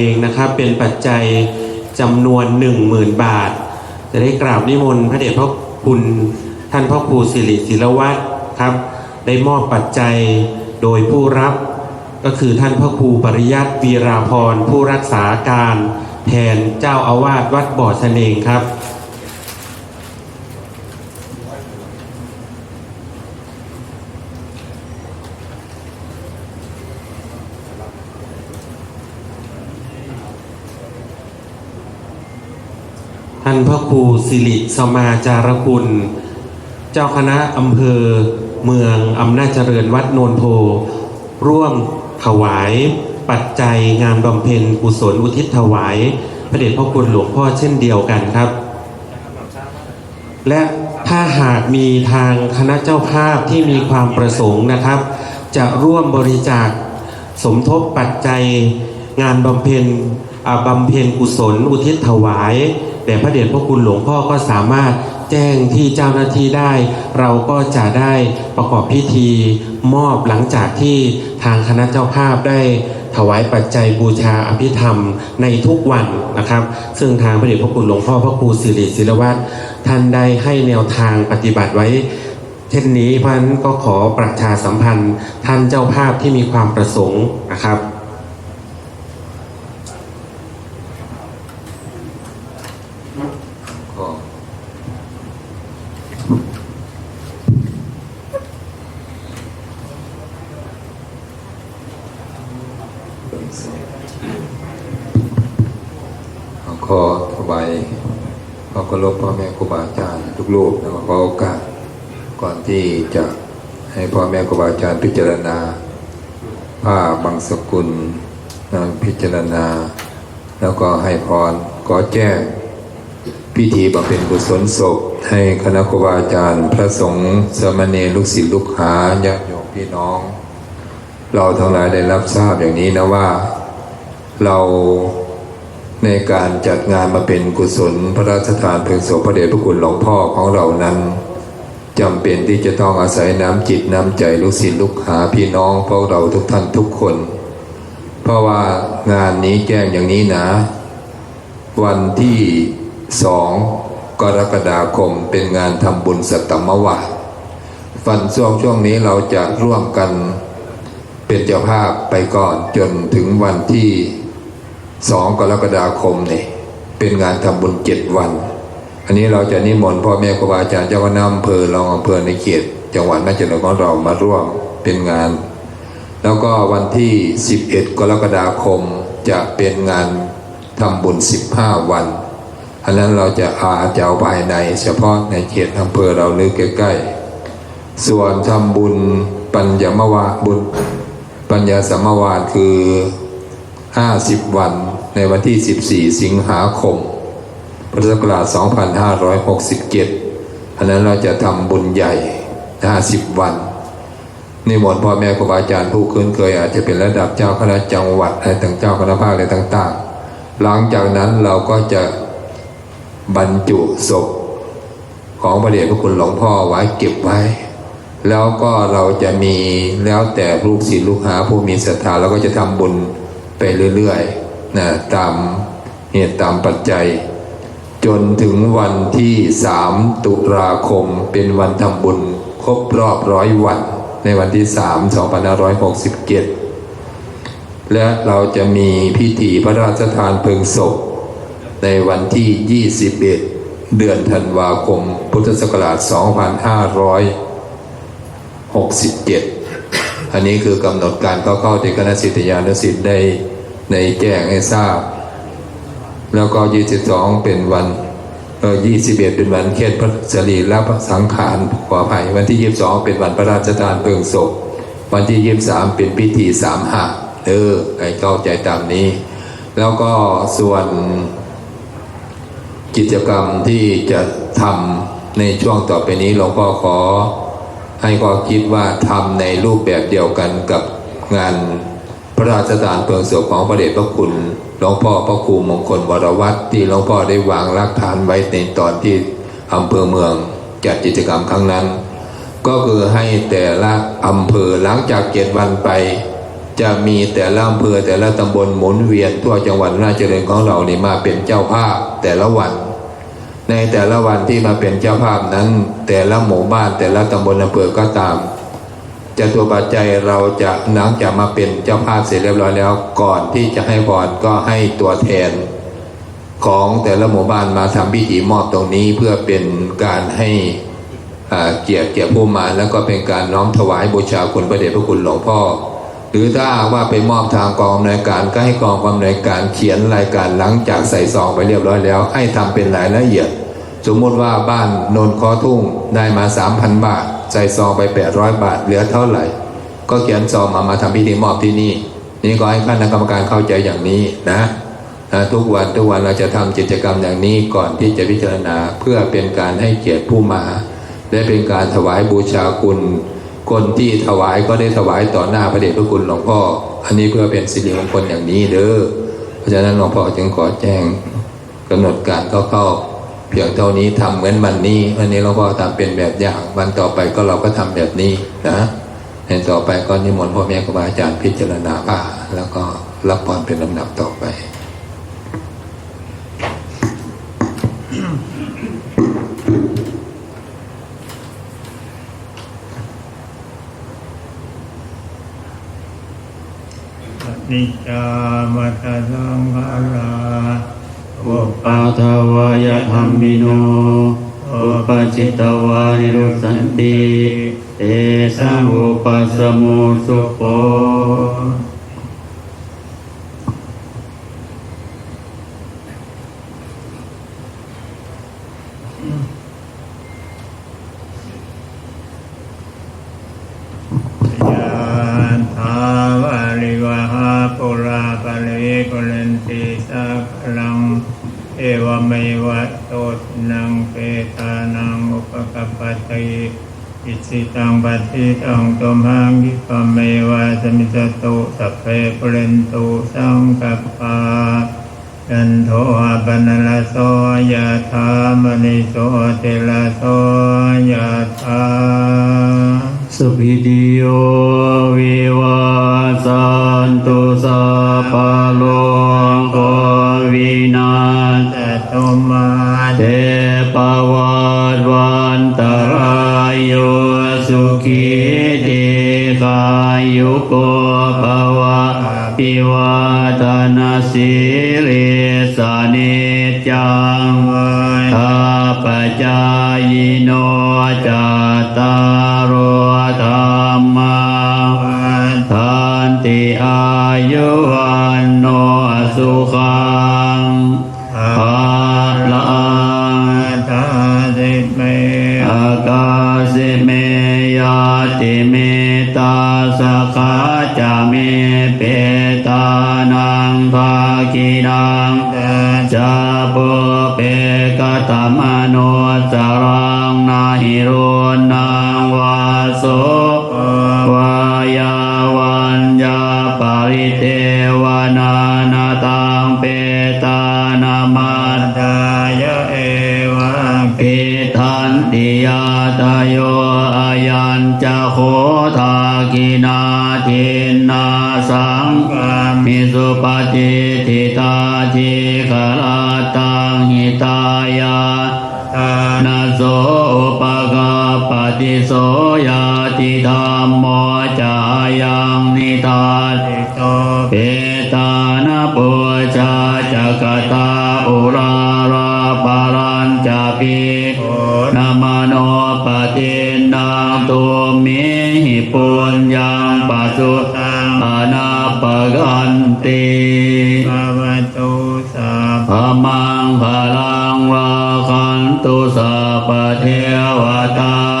เองนะครับเป็นปัจจัยจำนวน 10,000 บาท จะได้กราบนิมนต์พระเดชพระคุณท่านพ่อครูสิริศิลวัตรครับ ได้มอบปัจจัยโดยผู้รับ ก็คือท่านพ่อครูปริยัติวีราพรผู้รักษาการแทนเจ้าอาวาสวัดบ่อเสนงครับานพระครูสิริสมาจารคุณ เจ้าคณะอำเภอเมืองอำนาจเจริญวัดโนนโพ ร่วมถวาย ปัจจัยงานบำเพ็ญกุศลอุทิศถวายพระเดชพระคุณหลวงพ่อเช่นเดียวกันครับ และถ้าหากมีทางคณะเจ้าภาพที่มีความประสงค์นะครับ จะร่วมบริจาคสมทบปัจจัยงานบำเพ็ญ บำเพ็ญกุศลอุทิศถวายแด่พระเดชพระคุณหลวงพ่อก็สามารถแจ้งที่เจ้าหน้าที่ได้ เราก็จะได้ประกอบพิธีมอบหลังจากที่ทางคณะเจ้าภาพได้ถวายปัจจัยบูชาอภิธรรมในทุกวันนะครับ ซึ่งทางพระเดชพระคุณหลวงพ่อพระครูสิริศิลวัตรท่านได้ให้แนวทางปฏิบัติไว้ เช่นนี้เพราะนั้นก็ขอประชาสัมพันธ์ท่านเจ้าภาพที่มีความประสงค์นะครับ ขอถวายขอเคารพพ่อแม่ครูบาอาจารย์ทุกรูปนะขอโอกาสก่อนที่จะให้พ่อแม่ครูบาอาจารย์พิจารณาผ้าบางสกุลนะพิจารณา แล้วก็ให้พรขอแจ้งพิธีบำเพ็ญกุศลศพ ให้คณะครูบาอาจารย์ พระสงฆ์สมณรลูกศิษย์ลูกหาญาติโยมพี่น้อง เราทั้งหลายได้รับทราบอย่างนี้นะว่า เราในการจัดงานมาเป็นกุศลพระราชทานเพลิงศพพระเดชพระคุณหลวงพ่อของเรานั้นจำเป็นที่จะต้องอาศัยน้ำจิตน้ำใจลูกศิษย์ลูกหาพี่น้องพวกเราทุกท่านทุกคน เพราะว่างานนี้แจ้งอย่างนี้นะ วันที่สองกรกฎาคมเป็นงานทำบุญสัตตมวาสฟันช่วงช่วงนี้เราจะร่วมกัน เป็นเจ้าภาพไปก่อนจนถึงวันที่สองกรกฎาคมนี่เป็นงานทำบุญเจ็ดวัน อันนี้เราจะนิมนต์พ่อแม่ครูบาอาจารย์เจ้าคณะอำเภอรองอำเภอในเขต จังหวัดนครปฐมของเรามาร่วมเป็นงาน แล้วก็วันที่ 11 กรกฎาคมจะเป็นงานทำบุญ 15 วัน อันนั้นเราจะอาจะเอาภายใน เฉพาะในเขตอำเภอเราหรือใกล้ๆส่วนทำบุญปัญญามวาบุญ ปัญญาสัมมวาคือ 50 วันในวันที่ 14 สิงหาคม พุทธศักราช 2567อันนั้นเราจะทำบุญใหญ่ 50 วันนิมนต์พ่อแม่ครูบาอาจารย์ผู้คุ้นเคยอาจจะเป็นระดับเจ้าคณะจังหวัดอะไรต่างเจ้าคณะภาคอะไรต่าง ๆ หลังจากนั้นเราก็จะบรรจุศพของพระเดชพระคุณหลวงพ่อไว้เก็บไว้ แล้วก็เราจะมีแล้วแต่ลูกศิษย์ลูกหาผู้มีศรัทธาเราก็จะทำบุญไปเรื่อยๆนะตามเหตุตามปัจจัย จนถึงวันที่สามตุลาคมเป็นวันทำบุญครบรอบร้อยวัน ในวันที่สามสองพันห้าร้อยหกสิบเจ็ดและเราจะมีพิธีพระราชทานเพลิงศพ ในวันที่ 21 เดือนธันวาคม พุทธศักราช 67 อันนี้คือกำหนดการเข้าๆที่คณะสิทธิยานุสิทธิ์ได้ในแจ้งให้ทราบ แล้วก็ 22 เป็นวันเออ21 เป็นวันเคสพระสรีระพระสังขารขออภัยวันที่ 22 เป็นวันพระราชทานเพลิงศพ วันที่ 23 เป็นพิธีสามหะเออไอ้เข้าใจตามนี้ แล้วก็ส่วนกิจกรรมที่จะทำในช่วงต่อไปนี้หลวงพ่อขอ ให้ข้อคิดว่าทำในรูปแบบเดียวกันกับงานพระราชทานเพลิงศพของพระเดชพระคุณหลวงพ่อพระครูมงคลวรวัตรที่หลวงพ่อได้วางรากฐานไว้ในตอนที่อำเภอเมืองจัดกิจกรรมครั้งนั้น ก็คือให้แต่ละอำเภอหลังจากเจ็ดวันไป จะมีแต่ละอำเภอแต่ละตำบลหมุนเวียนทั่วจังหวัดราชเจริญของเรานี่มาเป็นเจ้าภาพแต่ละวัน ในแต่ละวันที่มาเป็นเจ้าภาพนั้น แต่ละหมู่บ้านแต่ละตำบลอำเภอก็ตามจะตุปัจจัยเราจะหลังจากมาเป็นเจ้าภาพเสร็จเรียบร้อยแล้ว ก่อนที่จะให้พรก็ให้ตัวแทน ของแต่ละหมู่บ้านมาทำพิธีมอบตรงนี้เพื่อเป็นการให้เกียรติแก่ผู้มาแล้วก็เป็นการน้อมถวายบูชาคุณพระเดชพระคุณหลวงพ่อ หรือถ้าว่าไปมอบทางกองอำนวยการก็ให้กองอำนวยการเขียนรายการหลังจากใส่ซองไปเรียบร้อยแล้ว ให้ทำเป็นรายละเอียด สมมติว่าบ้านโนนคอทุ่งได้มา 3,000 บาท ใส่ซองไป 800 บาท เหลือเท่าไหร่ ก็เขียนซองมามาทำพิธีมอบที่นี่ นี่ก็ให้คณะกรรมการเข้าใจอย่างนี้นะนะทุกวันทุกวันเราจะทำกิจกรรมอย่างนี้ก่อนที่จะพิจารณาเพื่อเป็นการให้เกียรติผู้มา และเป็นการถวายบูชาคุณ คนที่ถวายก็ได้ถวายต่อหน้าพระเดชพระคุณหลวงพ่อ อันนี้เพื่อเป็นสิริมงคลอย่างนี้เด้อ เพราะฉะนั้นหลวงพ่อจึงขอแจ้งกำหนดการเข้าๆเพียงเท่านี้ทำเหมือนวันนี้วันนี้หลวงพ่อทำเป็นแบบอย่างวันต่อไปก็เราก็ทำแบบนี้นะในต่อไปก็นิมนต์พ่อแม่ครูบาอาจารย์พิจารณาผ้าแล้วก็รับพรเป็นลำดับต่อไป นิจามัตสังขาราอุปปาทวายธรรมิโนอุปจิตวานิรุสันติเตสังอุปสมมุสุโป ยานทาวาลิวหาปุราปะเลกุเลนติสักลัง เอวเมวะโตทนังเปตานังอุปกัปปติอิ สิตังปัฏฐิตังตุมหังกิปะเมวะสมิจตุสัพเพปุเรนตุสังกัปปายันโทอาปนลโสยะธามณิโสติลโสยะธาสุภิติโยวิวาสันตุสัพพะโลกโควินาศตตมาเทปวัตวันตรายโย สุขีติกายุโกภวะปิวาทนาสิริสานิจจังข้าพเจ้ายิโนจัตตารโอธรรมาทันติอายุวันโนสุขั ปุ ญจะโคทากินาทินนาสังกามมิสุปฏิทิตาทิขลาตังหิตายานาโสอุปกาปฏิโสยาติธรรมโมจายังนิทานติโตเปตานาปุชาจักตาอุราราปารัญจาปินามโนปฏิ นังตุมิหิปุญญังปัสสุตังอานาปกันติภาวตุสัพพมังพลังวาคันตุสัพพเทวตา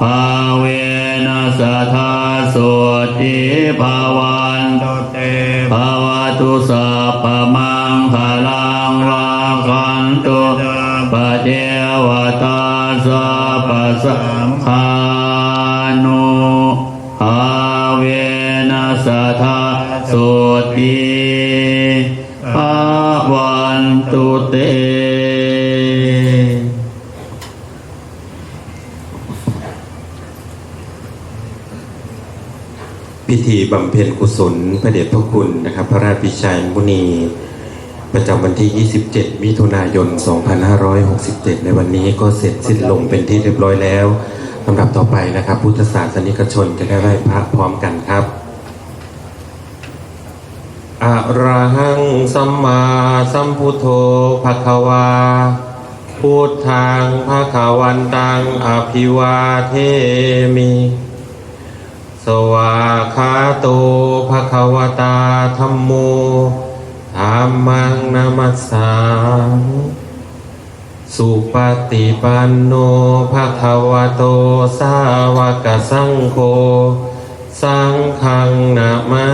ภาเวนัสทาสุติภาวันตุเตภาวตุสัพพมังพลังราคันตุปเจวตาสัพสัมคานุภาเวนัสทาสุติภาวันตุเต พิธีบำเพ็ญกุศลพระเดชพระคุณนะครับ พระราชพิชัยมุนี ประจำวันที่ 27 มิถุนายน 2567 ในวันนี้ก็เสร็จสิ้นลงเป็นที่เรียบร้อยแล้วลำดับต่อไปนะครับ พุทธศาสนิกชนจะได้ไหว้พระพร้อมกันครับอะระหังสัมมาสัมพุทโธภควาพุทธังภควันตังอภิวาเทมิ สวากขาโตภะคะวตาธรรมโมธรรมังนามัสสาสุปฏิปันโนภะคะวะโตสาวกสังโฆ สังฆังนามา